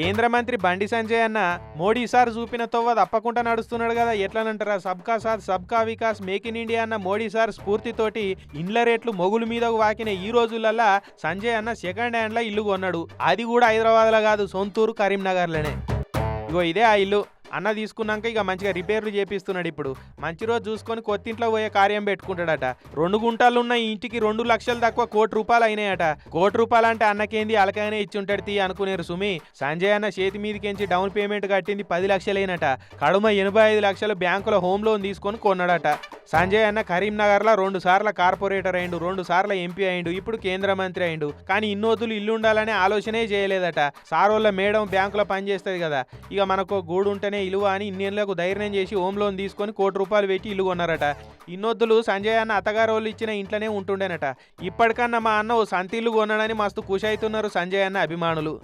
కేంద్ర మంత్రి బండి సంజయ్ అన్న మోడీ సార్ చూపిన తొవ్వ తప్పకుండా నడుస్తున్నాడు కదా. ఎట్లనంటారా? సబ్కా సాత్ సబ్కా వికాస్ మేక్ ఇన్ ఇండియా అన్న మోడీ సార్ స్ఫూర్తితోటి ఇండ్ల రేట్లు మొగుల మీదకు వాకిన ఈ రోజులల్లా సంజయ్ అన్న సెకండ్ హ్యాండ్లో ఇల్లు కొన్నాడు. అది కూడా హైదరాబాద్లో కాదు సొంతూరు కరీంనగర్లోనే. ఇగో ఇదే ఆ ఇల్లు. అన్న తీసుకున్నాక ఇక మంచిగా రిపేర్లు చేపిస్తున్నాడు ఇప్పుడు. మంచి రోజు చూసుకొని కొత్తింట్లో పోయే కార్యం పెట్టుకుంటాడట. రెండు గుంటాలున్న ఈ ఇంటికి రెండు లక్షలు తక్కువ కోటి రూపాయలు అయినాయట. కోటి రూపాయలు అంటే అన్నకేంది అలకైనా ఇచ్చి ఉంటాడు తీ అనుకునేరు సుమి. సంజయ్ అన్న చేతి మీదకించి డౌన్ పేమెంట్ కట్టింది పది లక్షలైనట. కడుమ ఎనభై ఐదు లక్షలు బ్యాంకులో హోమ్ లోన్ తీసుకొని కొన్నాడట. సంజయ్ అన్న కరీంనగర్లో రెండు సార్ల కార్పొరేటర్ అయిండు రెండు సార్ల ఎంపీ అయిండు ఇప్పుడు కేంద్ర మంత్రి అయిండు. కానీ ఇన్నోతులు ఇల్లు ఉండాలనే ఆలోచనే చేయలేదట. సారోళ్ళ మేడం బ్యాంకులో పనిచేస్తుంది కదా. ఇక మనకు గూడు ఉంటేనే ఇలువ అని ఇన్నేళ్ళకు ధైర్యం చేసి హోమ్ లోన్ తీసుకొని కోటి రూపాయలు పెట్టి ఇల్లు కొన్నారట. ఇన్నొద్దులు సంజయ్ అన్న అత్తగారు వాళ్ళు ఇచ్చిన ఇంట్లోనే ఉంటుండేనట. ఇప్పటికన్నా మా అన్న ఓ సంతి ఇల్లు కొన్నాడని మస్తు ఖుషి అవుతున్నారు సంజయ్ అన్న అభిమానులు.